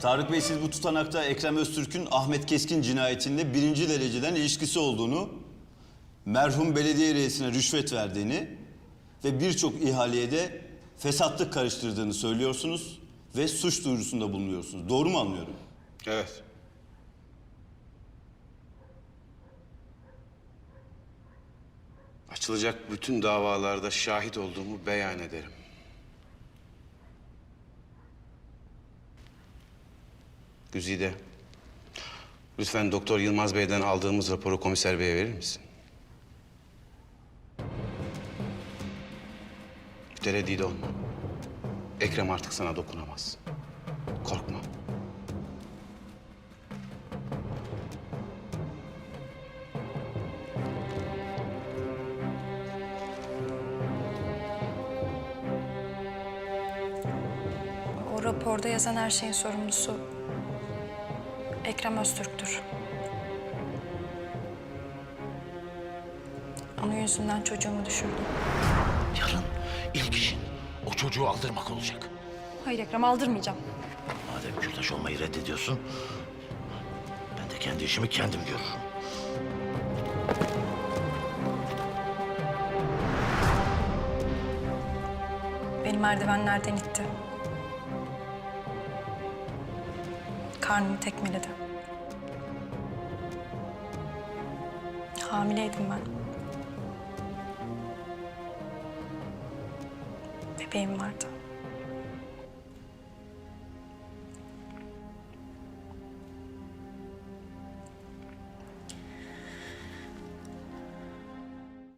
Tarık Bey siz bu tutanakta Ekrem Öztürk'ün Ahmet Keskin cinayetinde birinci dereceden ilişkisi olduğunu, merhum belediye reisine rüşvet verdiğini ve birçok ihaleye de fesatlık karıştırdığını söylüyorsunuz ve suç duyurusunda bulunuyorsunuz. Doğru mu anlıyorum? Evet. Açılacak bütün davalarda şahit olduğumu beyan ederim. Güzide, lütfen Doktor Yılmaz Bey'den aldığımız raporu komiser beye verir misin? Tereddüt olma. Ekrem artık sana dokunamaz. Korkma. O raporda yazan her şeyin sorumlusu Ekrem Öztürk'tür. Onun yüzünden çocuğumu düşürdüm. Yarın ilk işin o çocuğu aldırmak olacak. Hayır Ekrem aldırmayacağım. Madem yurttaş olmayı reddediyorsun... ...ben de kendi işimi kendim görürüm. Beni merdivenlerden itti. Karnımı tekmeledi. Hamileydim ben. Bebeğim vardı.